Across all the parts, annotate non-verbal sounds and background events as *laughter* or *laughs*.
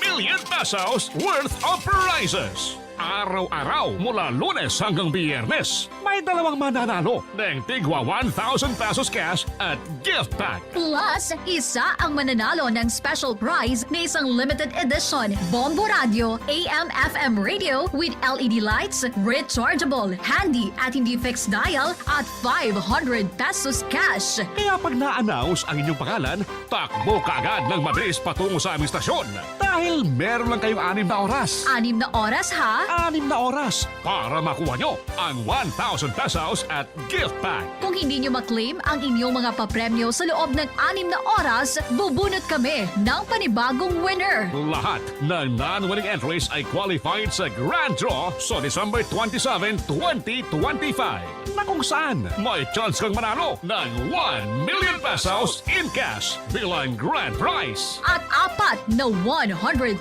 million pesos worth of prizes. Araw-araw mula lunes hanggang biyernes, may dalawang mananalo ng tigwa 1,000 pesos cash at gift pack. Plus, isa ang mananalo ng special prize na isang limited edition Bombo Radio AM/FM radio with LED lights, rechargeable, handy at hindi fixed dial at 500 pesos cash. Kaya pag na-announce ang inyong pangalan, takbo ka agad ng mabilis patungo sa aming stasyon. Dahil meron lang kayong anim na oras. Anim na oras ha? Anim na oras para makuha nyo ang 1,000 pesos at gift pack. Kung hindi nyo maklaim ang inyong mga papremyo sa loob ng anim na oras, bubunot kami ng panibagong winner. Lahat ng non-winning entries ay qualified sa Grand Draw sa December 27, 2025 na kung saan may chance kang manalo ng 1 million pesos in cash bilang grand prize. At apat na 100,000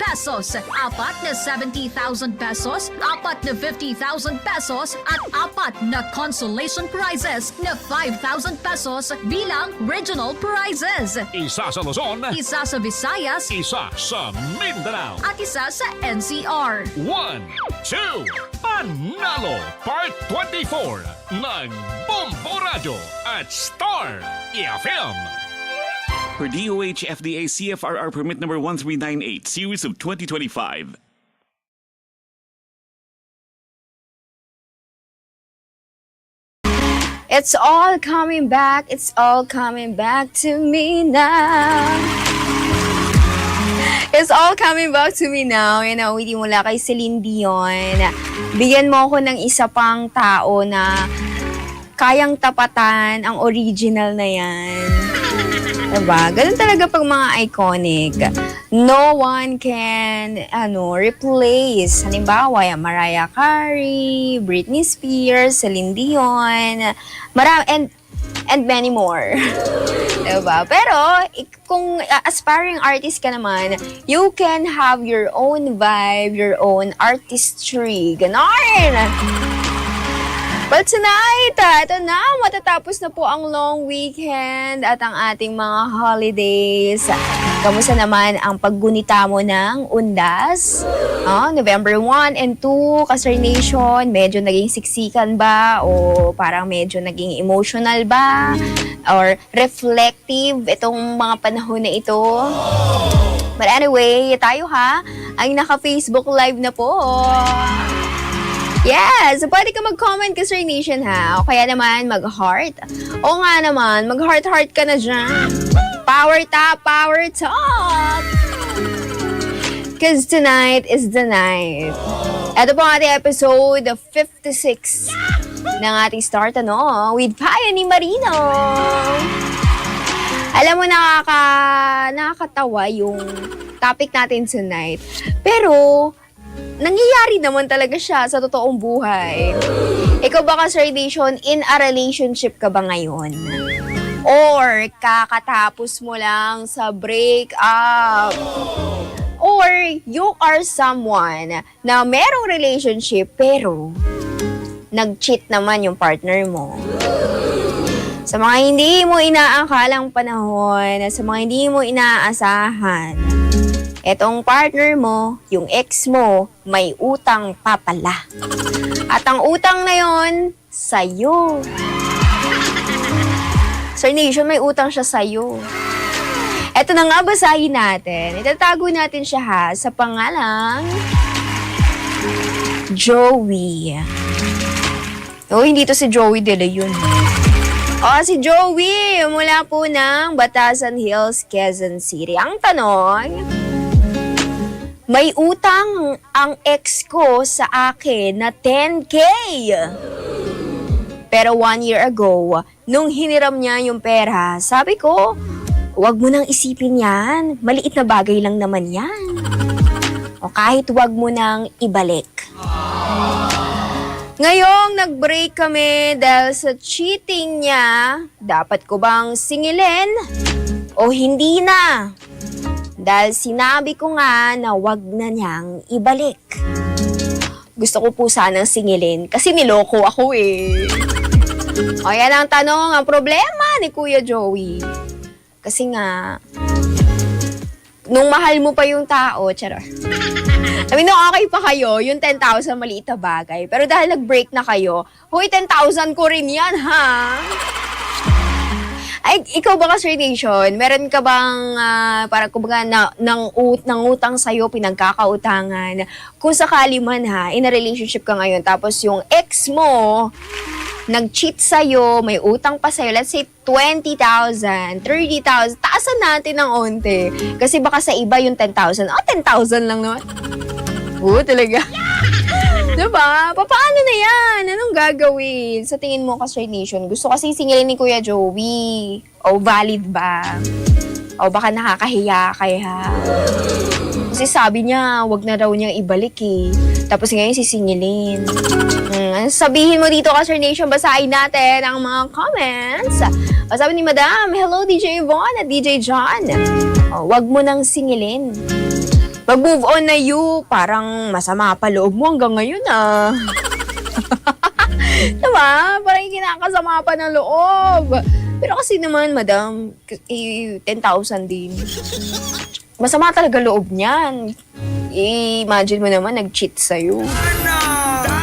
pesos, apat na 70,000 pesos, apat na 50,000 pesos, at apat na consolation prizes na 5,000 pesos bilang regional prizes. Isa sa Luzon, Isa sa Visayas isa sa Mindanao. at isa sa NCR. 1, 2, Panalo Part 24 ng Bombo Radio at Star FM. Per DOH FDA CFRR permit number 1398, series of 2025. It's all coming back, it's all coming back to me now. It's all coming back to me now. Yan ang awiti mula kay Celine Dion. Bigyan mo ako ng isa pang tao na kayang tapatan ang original na yan. Diba? Ganun talaga pag mga iconic. No one can, ano, replace. Halimbawa, yan, Mariah Carey, Britney Spears, Celine Dion, marami, and, and many more. *laughs* diba? Pero, kung aspiring artist ka naman, you can have your own vibe, your own artistry. Ganon! But tonight, ah, ito na, matatapos na po ang long weekend at ang ating mga holidays. Kamusta naman ang paggunita mo ng undas? Ah, November 1 and 2, Kasar Nation, medyo naging siksikan ba? O parang medyo naging emotional ba? Or reflective itong mga panahon na ito? But anyway, tayo ha, ay naka-Facebook Live na po. Yes! Pwede ka mag-comment ka, Sir Nation, ha? O kaya naman, mag-heart. O nga naman, mag-heart-heart ka na dyan. Power tap, power talk! Cause tonight is the night. Ito po ang ating episode 56 ng ating Start Ano with ni Marino. Alam mo, nakaka, nakakatawa yung topic natin tonight. Pero, nangyayari naman talaga siya sa totoong buhay. Ikaw ba ka, Sir Nation, in a relationship ka ba ngayon? Or kakatapos mo lang sa breakup? Or you are someone na merong relationship pero nag-cheat naman yung partner mo? Sa mga hindi mo inaakalang panahon, sa mga hindi mo inaasahan, etong partner mo, yung ex mo, may utang pa pala. At ang utang na yon sa'yo. Sir Nation, may utang siya sa'yo. Eto na nga, basahin natin. Itatago natin siya ha sa pangalang Joey. Oh, hindi to si Joey De Leon. O, si Joey, mula po ng Batasan Hills, Quezon City. Ang tanong, may utang ang ex ko sa akin na 10K. Pero one year ago, nung hiniram niya yung pera, sabi ko, wag mo nang isipin yan. Maliit na bagay lang naman yan. O kahit wag mo nang ibalik. Ngayong nag-break kami dahil sa cheating niya, dapat ko bang singilin o hindi na? Dahil sinabi ko nga na wag na niyang ibalik. Gusto ko po sanang singilin kasi niloko ako eh. O yan ang tanong, ang problema ni Kuya Joey. Kasi nga, nung mahal mo pa yung tao, charot. I mean, nung okay pa kayo, yung 10,000 maliit na bagay. Pero dahil nag-break na kayo, huy, 10,000 ko rin yan, ha? Ay, ikaw ba ka, Sir Nation? Meron ka bang, ah, parang kumbaga, na, nang, ut, nang utang sa'yo, pinagkakautangan? Kung sakali man ha, in a relationship ka ngayon, tapos yung ex mo, nag-cheat sa'yo, may utang pa sa'yo, let's say 20,000, 30,000, taasan natin ng onte. Kasi baka sa iba yung 10,000, oh, 10,000 lang naman. Oo, talaga. Diba? Paano na yan? Anong gagawin? Sa tingin mo ka, Sir Nation, gusto kasi singilin ni Kuya Joey. O valid ba? O baka nakakahiya kaya? Kasi sabi niya, wag na raw niyang ibalik eh. Tapos ngayon sisingilin. Hmm, sabihin mo dito ka, Sir Nation, basahin natin ang mga comments. O sabi ni Madam, Hello DJ Yvonne at DJ John. O, wag mo nang singilin. Mag-move on na you. Parang masama pa loob mo hanggang ngayon ah. *laughs* diba? Parang kinakasama pa ng loob. Pero kasi naman, madam, eh, 10,000 din. Masama talaga loob niyan. I-imagine mo naman, nag-cheat sa'yo.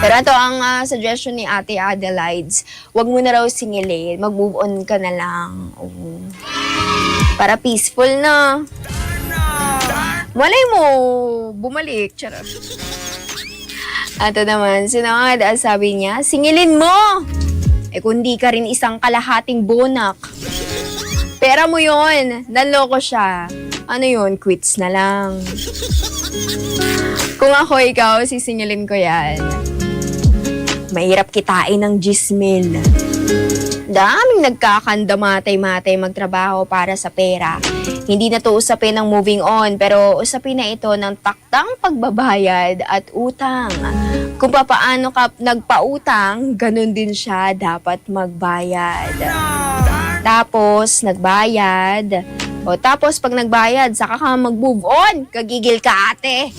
Pero ito ang ah, suggestion ni Ate Adelaides, wag mo na raw singilin, mag-move on ka na lang. Oo. Para peaceful na. Malay mo, bumalik. Charot. Ito naman, sinangad, ang sabi niya, singilin mo! Eh kung di ka rin isang kalahating bonak. Pera mo yon, nanloko siya. Ano yun, quits na lang. Kung ako ikaw, sisingilin ko yan. Mahirap kitain ng gismil. Daming nagkakanda matay-matay magtrabaho para sa pera. Hindi na to usapin ng moving on, pero usapin na ito ng taktang pagbabayad at utang. Kung papaano ka nagpautang, ganun din siya dapat magbayad. Tapos, nagbayad. O tapos, pag nagbayad, saka ka mag-move on. Kagigil ka ate.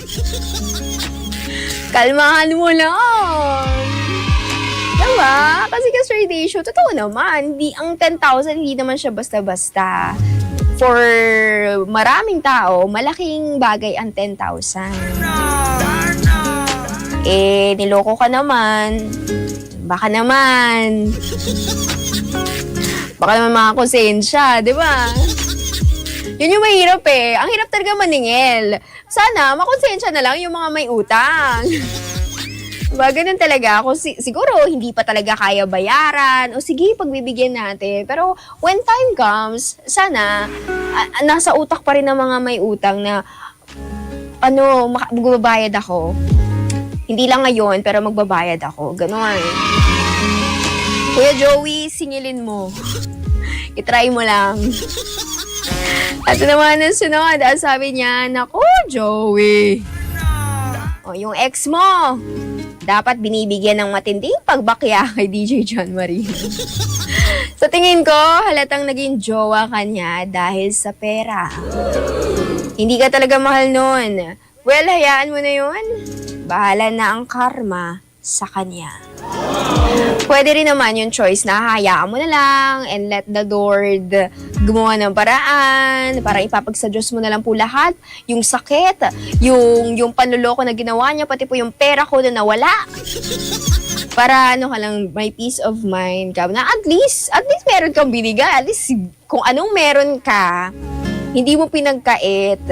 *laughs* Kalmahan mo lang. Diba? Kasi Deisho, totoo naman, di, ang 10,000 hindi naman siya basta-basta. For maraming tao, malaking bagay ang 10,000. Eh, niloko ka naman. Baka naman. Baka naman mga konsensya, di ba? Yun yung mahirap eh. Ang hirap talaga maningil. Sana, makonsensya na lang yung mga may utang. Diba, ganun talaga. Kung si- siguro, hindi pa talaga kaya bayaran. O sige, pagbibigyan natin. Pero, when time comes, sana, nasa utak pa rin ng mga may utang na, ano, magbabayad ako. Hindi lang ngayon, pero magbabayad ako. Ganon. Kuya Joey, singilin mo. *laughs* Itry mo lang. *laughs* At naman ang sunod, ang sabi niya, Naku, Joey. O, yung ex mo, dapat binibigyan ng matinding pagbakya *laughs* kay DJ John Marie. *laughs* sa tingin ko, halatang naging jowa ka niya dahil sa pera. Hindi ka talaga mahal nun. Well, hayaan mo na yun. Bahala na ang karma sa kanya. Pwede rin naman yung choice na hayaan mo na lang and let the Lord gumawa ng paraan. Parang ipapag sa Diyos mo na lang po lahat. Yung sakit, yung, yung panluloko na ginawa niya, pati po yung pera ko na nawala. *laughs* Para ano ka lang, may peace of mind ka. Na at least, at least meron kang binigay. At least kung anong meron ka, hindi mo pinagkait.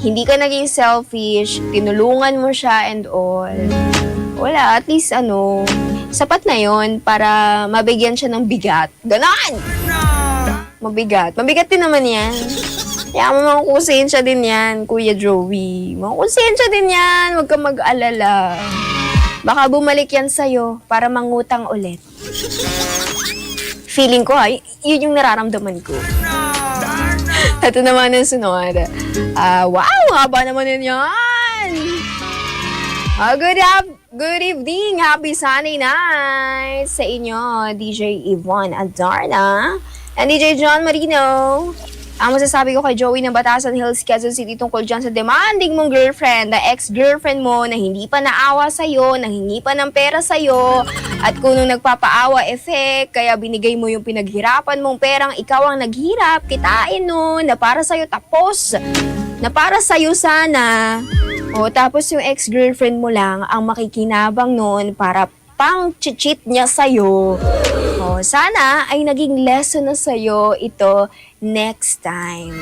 Hindi ka naging selfish. Tinulungan mo siya and all. Wala, at least ano, sapat na yon para mabigyan siya ng bigat. Ganon! Mabigat. Mabigat din naman yan. Kaya mo mga konsensya din yan, Kuya Joey. Mga konsensya din yan, huwag kang mag-alala. Baka bumalik yan sa'yo para mangutang ulit. Feeling ko ha, yun yung nararamdaman ko. Ito naman ang sunod. Ah, wow, haba naman yun yan. Ah, good, up, good evening, happy Sunday night sa inyo, DJ Yvonne Adarna and DJ John Marino. Ang masasabi ko kay Joey ng Batasan Hills, Quezon City tungkol dyan sa demanding mong girlfriend, na ex-girlfriend mo na hindi pa naawa sa'yo, nanghingi pa ng pera sa'yo, at kung nung nagpapaawa effect, kaya binigay mo yung pinaghirapan mong perang ikaw ang naghirap, kitain nun, na para sa'yo tapos, na para sa'yo sana. O, tapos yung ex-girlfriend mo lang ang makikinabang noon para pang cheat niya sa'yo. O, sana ay naging lesson na sa'yo ito next time.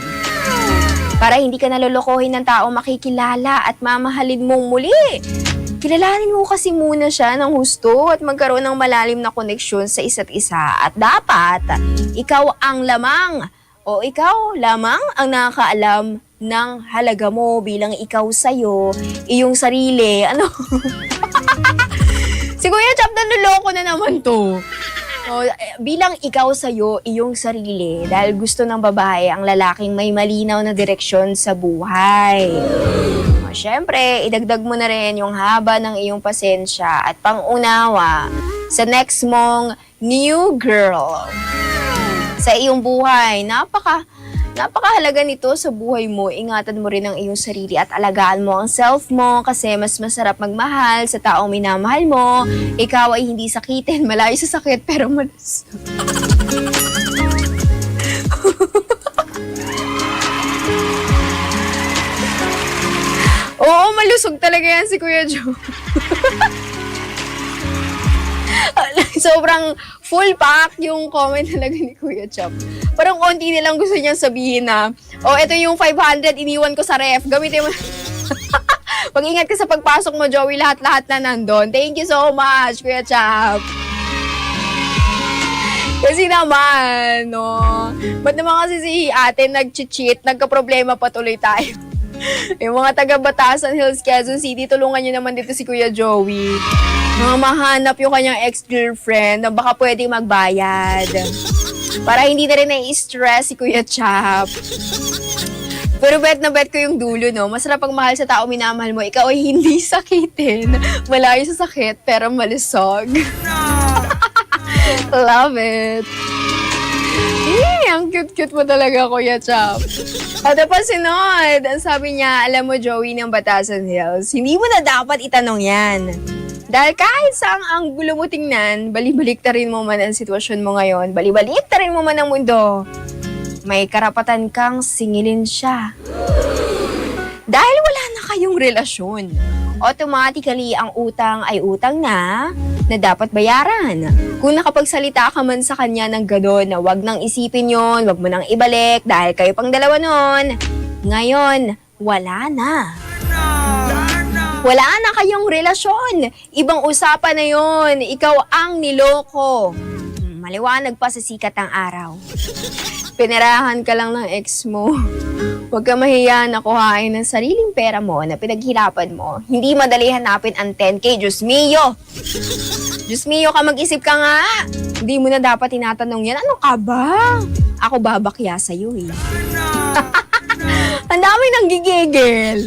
Para hindi ka nalolokohin ng tao makikilala at mamahalin mong muli. Kilalanin mo kasi muna siya ng husto at magkaroon ng malalim na koneksyon sa isa't isa. At dapat, ikaw ang lamang o ikaw lamang ang nakakaalam ng halaga mo bilang ikaw sa'yo, iyong sarili. Ano? *laughs* si Kuya Chap, nanloloko na naman to. O, eh, bilang ikaw sa'yo, iyong sarili, dahil gusto ng babae ang lalaking may malinaw na direksyon sa buhay. O, syempre, idagdag mo na rin yung haba ng iyong pasensya at pangunawa sa next mong new girl sa iyong buhay. Napaka napakahalaga nito sa buhay mo. Ingatan mo rin ang iyong sarili at alagaan mo ang self mo kasi mas masarap magmahal sa taong minamahal mo. Ikaw ay hindi sakitin, malayo sa sakit pero malas. *laughs* Oo, malusog talaga yan si Kuya Joe. *laughs* Sobrang full pack yung comment talaga ni Kuya Chop. Parang konti nilang gusto niyang sabihin na, oh, ito yung 500 iniwan ko sa ref. Gamitin mo. Pag-ingat *laughs* ka sa pagpasok mo, Joey, lahat-lahat na nandun. Thank you so much, Kuya Chop. Kasi naman, no. Ba't naman kasi si ate nag-cheat, nagka-problema pa tuloy tayo. *laughs* Yung mga taga Batasan Hills, Quezon City, tulungan niyo naman dito si Kuya Joey. Mga mahanap yung kanyang ex-girlfriend na baka pwedeng magbayad. Para hindi na rin nai-stress si Kuya Chap. Pero bet na bet ko yung dulo, no? Masarap pag mahal sa tao minamahal mo, ikaw ay hindi *laughs* sakitin. Malayo sa sakit, pero malusog. *laughs* Love it. Eh, ang cute-cute mo talaga, Kuya Chap. At pa sinod, ang sabi niya, alam mo, Joey ng Batasan Hills, hindi mo na dapat itanong yan. Dahil kahit saang anggulo mo tingnan, balibalik rin mo man ang sitwasyon mo ngayon, balibalik rin mo man ang mundo, may karapatan kang singilin siya. Dahil wala na kayong relasyon, automatically ang utang ay utang na na dapat bayaran. Kung nakapagsalita ka man sa kanya ng gano'n na wag nang isipin yon, wag mo nang ibalik dahil kayo pang dalawa nun, ngayon, wala na. Wala na kayong relasyon. Ibang usapan na yon. Ikaw ang niloko. Maliwanag pa sa sikat ng araw. Pinirahan ka lang ng ex mo. Huwag ka mahiya na kuhain ng sariling pera mo na pinaghirapan mo. Hindi madali hanapin ang 10K. Diyos mio! Diyos mio ka, mag-isip ka nga. Hindi mo na dapat tinatanong yan. Ano ka ba? Ako babakya sa'yo eh. *laughs* ang dami nang gigigil.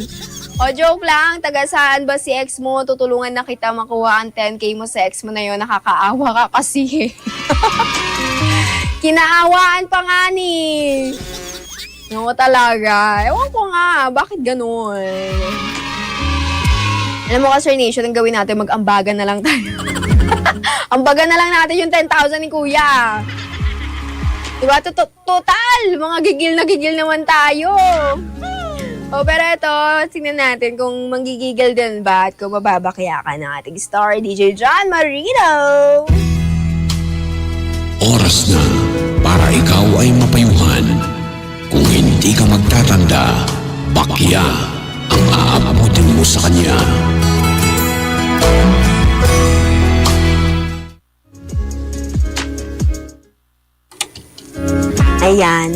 O joke lang, taga saan ba si ex mo? Tutulungan na kita makuha ang 10k mo sa ex mo na yun. Nakakaawa ka kasi. *laughs* Kinaawaan pa nga ni. Naku talaga. Ewan ko nga, bakit ganun? Alam mo ka, Sir Nation, ang gawin natin, mag-ambagan na lang tayo. *laughs* Ambagan na lang natin yung 10,000 ni Kuya. Diba? Tot- Total! Mga gigil na gigil naman tayo. O, pero ito, tingnan natin kung manggigigil din ba at kung mababakya ka ng ating star, DJ John Marino. Oras na para ikaw ay mapayuhan. Kung hindi ka magtatanda, bakya ang aabutin mo sa kanya. Ayan.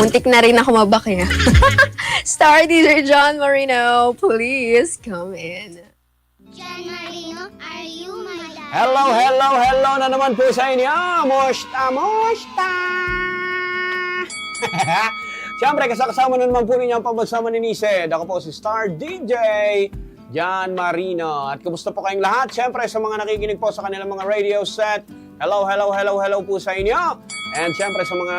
Muntik na rin ako mabakya. *laughs* star DJ John Marino, please come in. John Marino, are you my dad? Hello, hello, hello na naman po sa inyo. Musta, musta? *laughs* Siyempre, kasakasama na naman po ninyo ang pamagsama ni Nised. Ako po si Star DJ, John Marino. At kumusta po kayong lahat? Siyempre, sa mga nakikinig po sa kanilang mga radio set, hello, hello, hello, hello po sa inyo. And siyempre, sa mga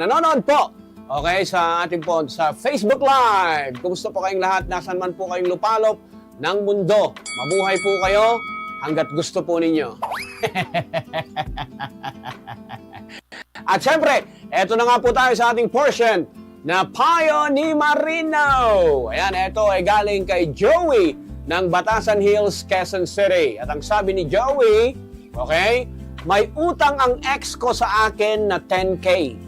nanonood po, okay, sa ating po sa Facebook Live. Kumusta po kayong lahat? Nasaan man po kayong lupalop ng mundo. Mabuhay po kayo hanggat gusto po ninyo. *laughs* At syempre, eto na nga po tayo sa ating portion na payo ni Marino. Ayan, ito ay galing kay Joey ng Batasan Hills, Quezon City. At ang sabi ni Joey, okay, may utang ang ex ko sa akin na 10K.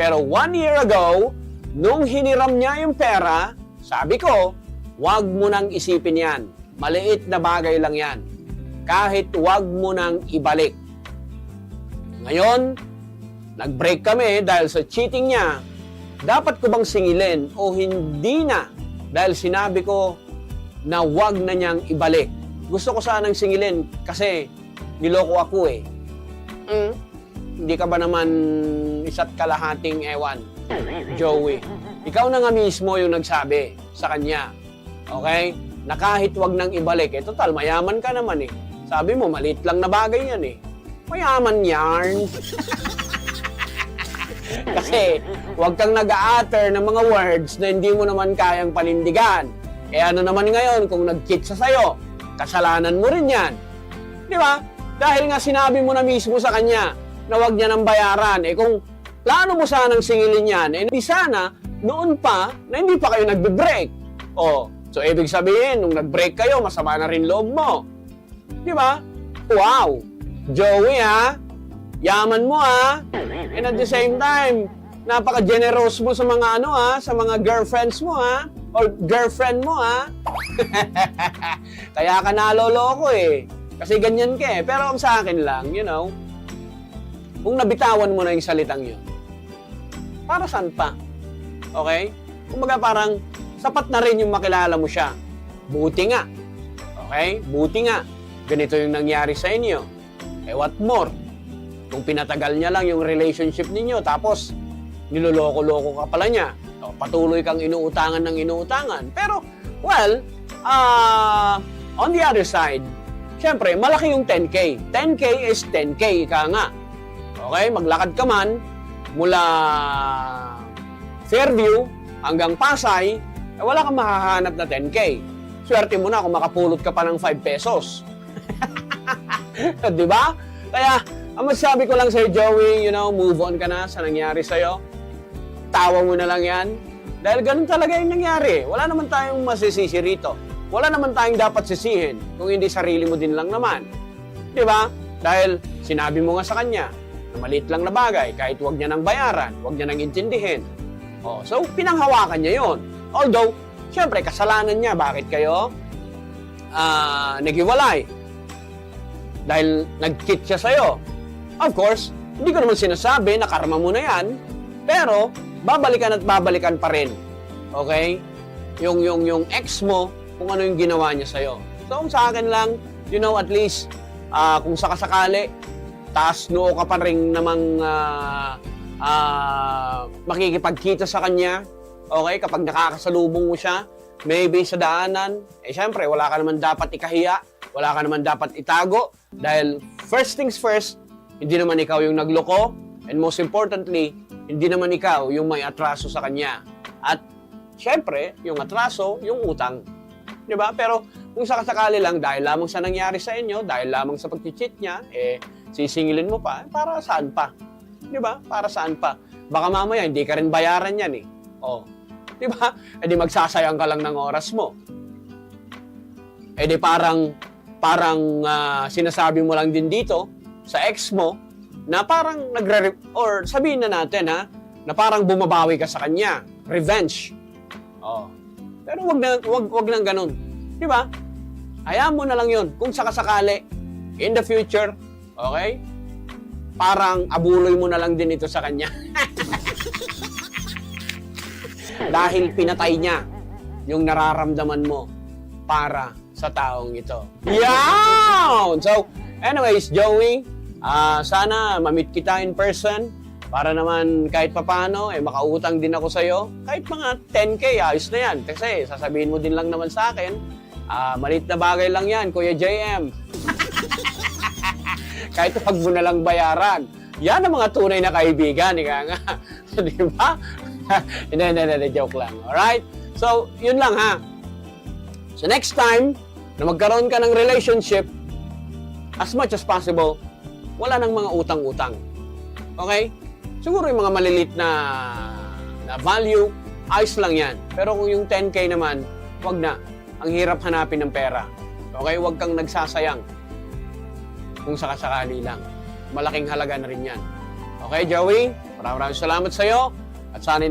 Pero one year ago, nung hiniram niya yung pera, sabi ko, wag mo nang isipin yan. Maliit na bagay lang yan. Kahit wag mo nang ibalik. Ngayon, nag-break kami dahil sa cheating niya. Dapat ko bang singilin o hindi na? Dahil sinabi ko na wag na niyang ibalik. Gusto ko sanang singilin kasi niloko ako eh. Mm, hindi ka ba naman isa't kalahating ewan, *laughs* Joey? Ikaw na nga mismo yung nagsabi sa kanya. Okay? Na kahit wag nang ibalik. Eh, total, mayaman ka naman eh. Sabi mo, maliit lang na bagay yan eh. Mayaman yarn. *laughs* Kasi, huwag kang nag-a-utter ng mga words na hindi mo naman kayang panindigan. Eh ano naman ngayon kung nag-cheat sa sayo? Kasalanan mo rin yan. Di ba? Dahil nga sinabi mo na mismo sa kanya na huwag niya nang bayaran. Eh kung plano mo sanang singilin yan, eh di sana noon pa na hindi pa kayo nagbe-break. Oh, so ibig sabihin, nung nag-break kayo, masama na rin loob mo. Di ba? Wow! Joey ha? Yaman mo ha? And at the same time, napaka-generous mo sa mga ano ha, sa mga girlfriends mo ha, or girlfriend mo ha. *laughs* Kaya ka naloloko eh. Kasi ganyan ka eh. Pero ang sa akin lang, you know, kung nabitawan mo na yung salitang yun, para saan pa? Okay? Kumbaga parang sapat na rin yung makilala mo siya. Buti nga. Okay? Buti nga. Ganito yung nangyari sa inyo. Eh what more? Kung pinatagal niya lang yung relationship ninyo, tapos niloloko-loko ka pala niya. O, patuloy kang inuutangan ng inuutangan. Pero, well, ah, on the other side, syempre, malaki yung 10K. 10K is 10K, ika nga. Okay, maglakad ka man mula Fairview hanggang Pasay, eh, wala kang mahahanap na 10K. Swerte mo na kung makapulot ka pa ng 5 pesos. *laughs* Di ba? Kaya, ang masasabi ko lang sa'yo, Joey, you know, move on ka na sa nangyari sa'yo. Tawa mo na lang yan. Dahil ganun talaga yung nangyari. Wala naman tayong masisisi rito. Wala naman tayong dapat sisihin kung hindi sarili mo din lang naman. Di ba? Dahil sinabi mo nga sa kanya maliit lang na bagay, kahit wag niya nang bayaran, wag niya nang intindihin. Oh, so, pinanghawakan niya yon. Although, syempre, kasalanan niya. Bakit kayo ah naghiwalay? Dahil nag-cheat siya sa'yo. Of course, hindi ko naman sinasabi na karma mo na yan, pero babalikan at babalikan pa rin. Okay? Yung, yung, yung ex mo, kung ano yung ginawa niya sa'yo. So, sa akin lang, you know, at least, ah, kung sakasakali, taas noo ka pa rin namang ah, ah, makikipagkita sa kanya, okay, kapag nakakasalubong mo siya, maybe sa daanan, eh syempre, wala ka naman dapat ikahiya, wala ka naman dapat itago, dahil first things first, hindi naman ikaw yung nagloko, and most importantly, hindi naman ikaw yung may atraso sa kanya. At syempre, yung atraso, yung utang. Di ba? Pero kung sakasakali lang, dahil lamang sa nangyari sa inyo, dahil lamang sa pag-cheat niya, eh, sisingilin mo pa, para saan pa? Di ba? Para saan pa? Baka mamaya, hindi ka rin bayaran yan eh. Oh. Di ba? E di magsasayang ka lang ng oras mo. E di parang, parang ah, sinasabi mo lang din dito sa ex mo na parang nagre or sabihin na natin ha, na parang bumabawi ka sa kanya. Revenge. Oh. Pero wag na wag wag nang ganun. 'Di ba? Hayaan mo na lang 'yon kung sakasakali in the future, okay? Parang abuloy mo na lang din ito sa kanya. *laughs* Dahil pinatay niya yung nararamdaman mo para sa taong ito. Yan! So, anyways, Joey, ah sana ma-meet kita in person para naman kahit papano, eh, makautang din ako sa'yo. Kahit mga 10K, ayos na yan. Kasi sasabihin mo din lang naman sa akin, ah malit na bagay lang yan, Kuya JM. *laughs* kahit wag mo na lang bayaran. Yan ang mga tunay na kaibigan, ika nga. *laughs* Di ba? *laughs* Hindi, hindi, hindi, joke lang. Alright? So, yun lang ha. So next time na magkaroon ka ng relationship, as much as possible, wala nang mga utang-utang. Okay? Siguro yung mga malilit na, na value, ayos lang yan. Pero kung yung 10K naman, wag na. Ang hirap hanapin ng pera. Okay, wag kang nagsasayang. Kung sakasakali lang. Malaking halaga na rin yan. Okay, Joey? Maraming salamat sa iyo. At sana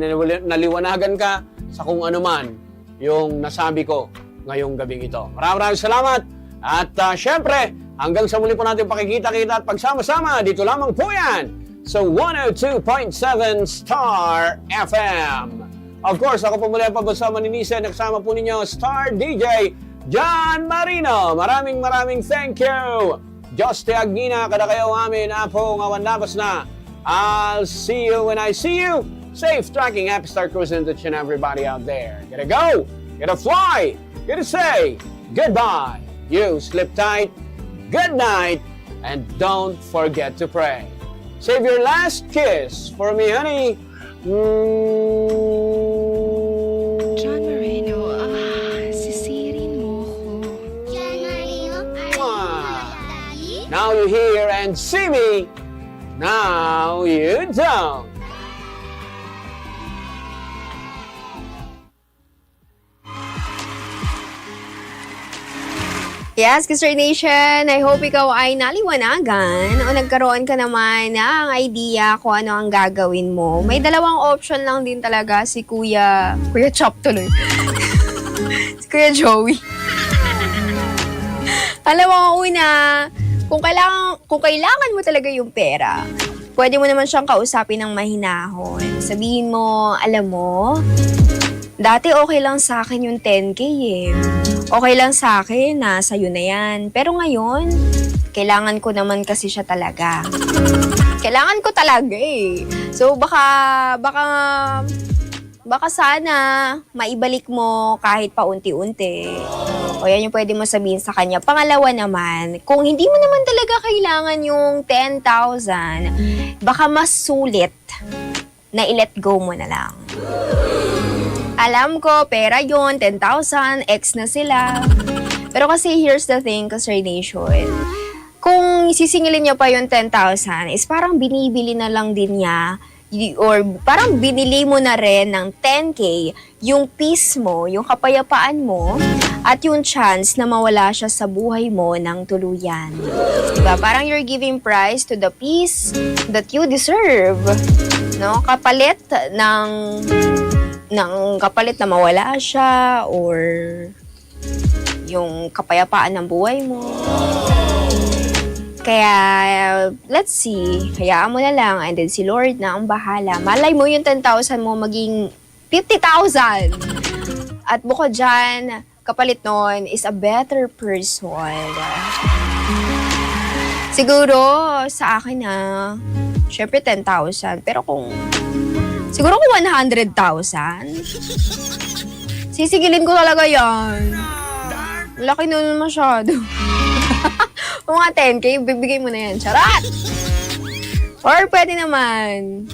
naliwanagan ka sa kung ano man yung nasabi ko ngayong gabing ito. Maraming salamat. At uh, syempre, hanggang sa muli po natin pakikita-kita at pagsama-sama, dito lamang po yan sa 102.7 Star FM. Of course, ako po muli ang pabasama ni Nisa. Nagsama po ninyo Star DJ John Marino. Maraming maraming thank you. Diyos te Agnina, kada kayo amin, apo ngawan labas na. I'll see you when I see you. Safe tracking, happy star cruising to and everybody out there. Gotta go, gotta fly, gotta say goodbye. You sleep tight, good night, and don't forget to pray. Save your last kiss for me, honey. Mm. Now you hear and see me. Now you don't. Yes, Kister Nation, I hope ikaw ay naliwanagan o nagkaroon ka naman ng idea kung ano ang gagawin mo. May dalawang option lang din talaga si Kuya... Kuya Chop tuloy. *laughs* si Kuya Joey. Alam mo, una, kung kailangan, kung kailangan mo talaga yung pera, pwede mo naman siyang kausapin ng mahinahon. Sabihin mo, alam mo, Dati okay lang sa akin yung 10K eh. Okay lang sa akin na sa'yo na yan. Pero ngayon, kailangan ko naman kasi siya talaga. Kailangan ko talaga eh. So baka, baka, baka sana maibalik mo kahit paunti-unti. O yan yung pwede mo sabihin sa kanya. Pangalawa naman, kung hindi mo naman talaga kailangan yung 10,000, baka mas sulit na i-let go mo na lang. Alam ko, pera yon 10,000, ex na sila. Pero kasi here's the thing, Kasar Nation. Kung sisingilin niya pa yung 10,000, is parang binibili na lang din niya or parang binili mo na rin ng 10K yung peace mo, yung kapayapaan mo, at yung chance na mawala siya sa buhay mo ng tuluyan. Diba? Parang you're giving price to the peace that you deserve. No? Kapalit ng ng kapalit na mawala siya or yung kapayapaan ng buhay mo. Kaya, let's see. Hayaan mo na lang. And then si Lord na ang bahala. Malay mo yung 10,000 mo maging 50,000. At bukod dyan, kapalit nun is a better person. Siguro, sa akin na, syempre 10,000. Pero kung Siguro kung 100,000. Sisigilin ko talaga yan. Laki nun masyado. Kung mga 10k, bibigay mo na yan. Charat! Or pwede naman.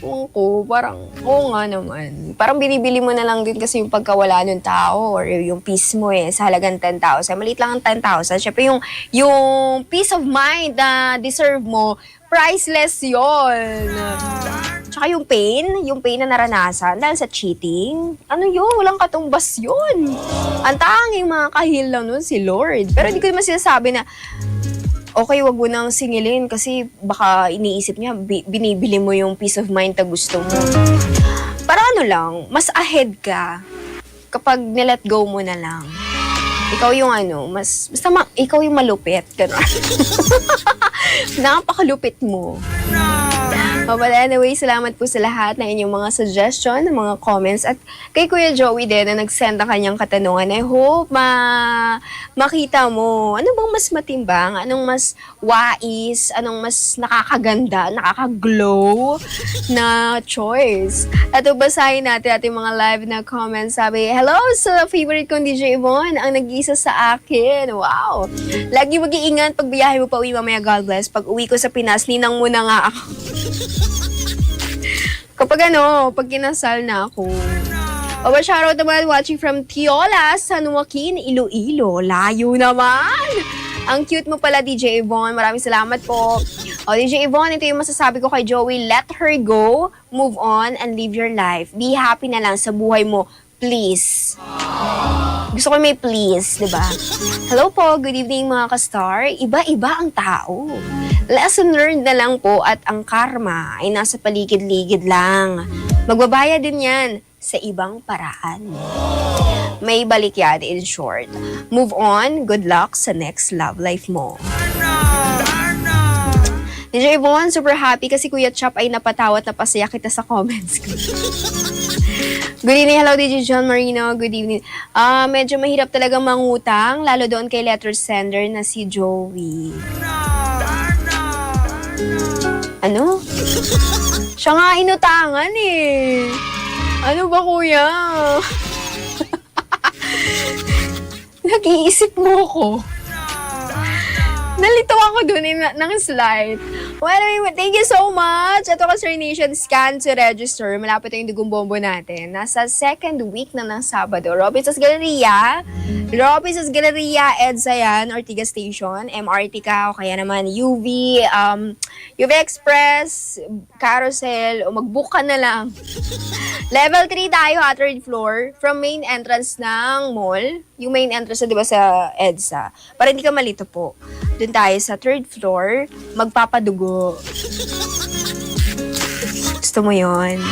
Kung ko, parang, oo nga naman. Parang binibili mo na lang din kasi yung pagkawala ng tao or yung peace mo eh, sa halagang 10,000. Maliit lang ang 10,000. Siyempre yung, yung peace of mind na deserve mo, priceless yon. Tsaka yung pain, yung pain na naranasan dahil sa cheating, ano yun, walang katumbas yun. Ang tanging mga kahil lang nun si Lord. Pero hindi ko naman sinasabi na, okay, wag mo nang singilin kasi baka iniisip niya, bi- binibili mo yung peace of mind na gusto mo. Para ano lang, mas ahead ka kapag nilet go mo na lang. Ikaw yung ano, mas, basta ma- ikaw yung malupit. Ganun. *laughs* Napakalupit mo. Oh, but anyway, salamat po sa lahat ng inyong mga suggestion, mga comments. At kay Kuya Joey din na nag-send ang kanyang katanungan. I hope ma makita mo ano bang mas matimbang, anong mas wais, anong mas nakakaganda, nakakaglow na choice. At basahin natin ating mga live na comments. Sabi, hello sa favorite kong DJ Yvonne, ang nag-iisa sa akin. Wow! Lagi mag-iingat pag biyahe mo pa uwi mamaya, God bless. Pag uwi ko sa Pinas, ninang mo na nga ako. *laughs* *laughs* Kapag ano, pag kinasal na ako. O ba, shoutout naman watching from Tiola, San Joaquin, Iloilo. Layo naman! Ang cute mo pala, DJ Yvonne. Maraming salamat po. O, DJ Yvonne, ito yung masasabi ko kay Joey. Let her go, move on, and live your life. Be happy na lang sa buhay mo. Please. Gusto ko may please, di ba? Hello po, good evening mga ka-star. Iba-iba ang tao. Lesson learned na lang po at ang karma ay nasa paligid-ligid lang. Magbabaya din yan sa ibang paraan. May balik yan, in short. Move on, good luck sa next love life mo. DJ Yvonne, super happy kasi Kuya Chop ay napatawa at napasaya kita sa comments ko. Good evening, hello DJ John Marino. Good evening. Ah, medyo mahirap talaga mangutang, lalo doon kay letter sender na si Joey. Ano? Siya nga inutangan eh. Ano ba kuya? *laughs* Nag-iisip mo ko. Nalito ako dun na- ng slide. Well, anyway, thank you so much. Ito ka, Sir Nation, scan to register. Malapit na yung dugong bombo natin. Nasa second week na ng Sabado. Robinsons Galleria. Robinsons Galleria, EDSA yan, Ortigas Station, MRT ka, o kaya naman UV, um, UV Express, Carousel, o mag-book ka na lang. *laughs* Level 3 tayo ha, third floor, from main entrance ng mall. Yung main entrance na, di ba, sa EDSA. Para hindi ka malito po. Doon tayo sa third floor, magpapadugo. Gusto mo yon?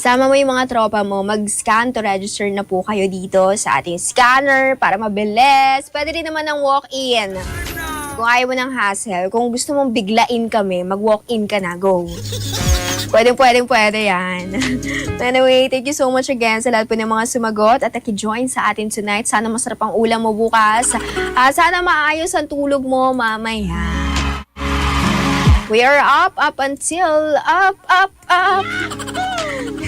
Sama mo yung mga tropa mo, mag-scan to register na po kayo dito sa ating scanner para mabilis. Pwede rin naman ng walk-in. Kung ayaw mo ng hassle, kung gusto mong biglain kami, mag-walk-in ka na, go. Pwede, pwede, pwede yan. *laughs* anyway, thank you so much again sa lahat po ng mga sumagot at naki-join sa atin tonight. Sana masarap ang ulam mo bukas. Ah, sana maayos ang tulog mo mamaya. We are up, up until, up, up, up.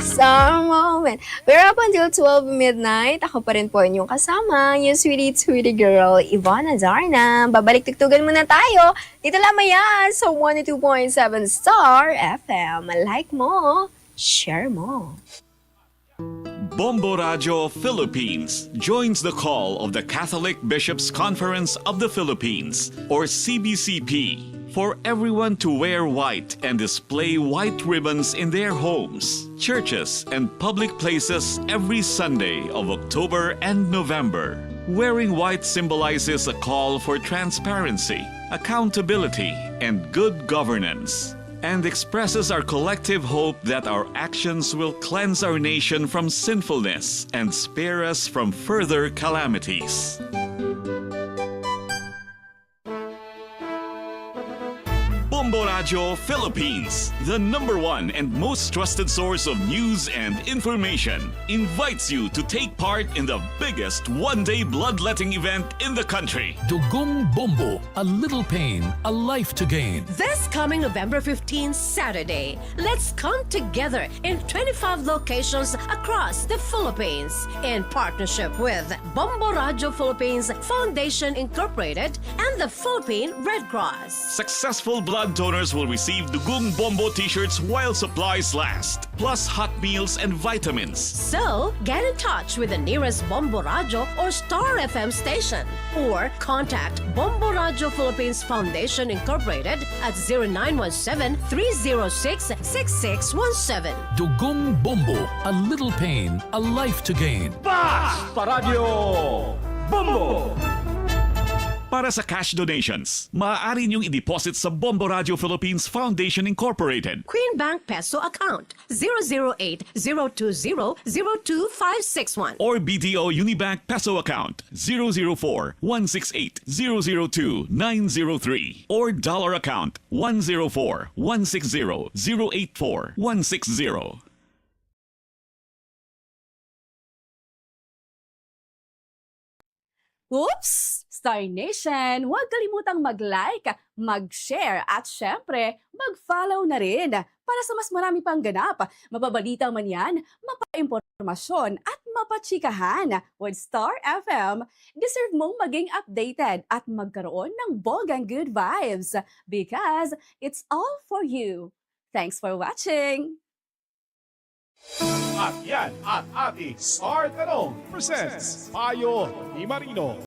Some moment. We're up until 12 midnight. Ako pa rin po inyong kasama, yung sweetie, sweetie girl, Ivana Darna. Babalik tuktugan muna tayo. Dito lamang yan sa 102.7 Star FM. Like mo, share mo. Bombo Radio Philippines joins the call of the Catholic Bishops' Conference of the Philippines, or CBCP, for everyone to wear white and display white ribbons in their homes, churches, and public places every Sunday of October and November. Wearing white symbolizes a call for transparency, accountability, and good governance and expresses our collective hope that our actions will cleanse our nation from sinfulness and spare us from further calamities. Bombo Radio Philippines, the number one and most trusted source of news and information, invites you to take part in the biggest one day bloodletting event in the country. Dugong Bombo, a little pain, a life to gain. This coming November 15, Saturday, let's come together in 25 locations across the Philippines in partnership with Bombo Radio Philippines Foundation Incorporated and the Philippine Red Cross. Successful blood donors will receive Dugong Bombo t-shirts while supplies last, plus hot meals and vitamins. So, get in touch with the nearest Bombo Radio or Star FM station or contact Bombo Radio Philippines Foundation Incorporated at 0917-306-6617. Dugong Bombo, a little pain, a life to gain. Para sa cash donations, maaari niyong i-deposit sa Bombo Radio Philippines Foundation Incorporated. Queen Bank Peso account 008-020-02561. or BDO Unibank Peso account 004-168-002-903 or dollar account 104-160-084-160. Oops! Star Nation, huwag kalimutang mag-like, mag-share at syempre, mag-follow na rin para sa mas marami pang ganap. Mapabalita man yan, mapa-impormasyon at mapachikahan. With Star FM, deserve mong maging updated at magkaroon ng bogang good vibes because it's all for you. Thanks for watching! At yan ang ating Star Tanong presents Payo ni Marino.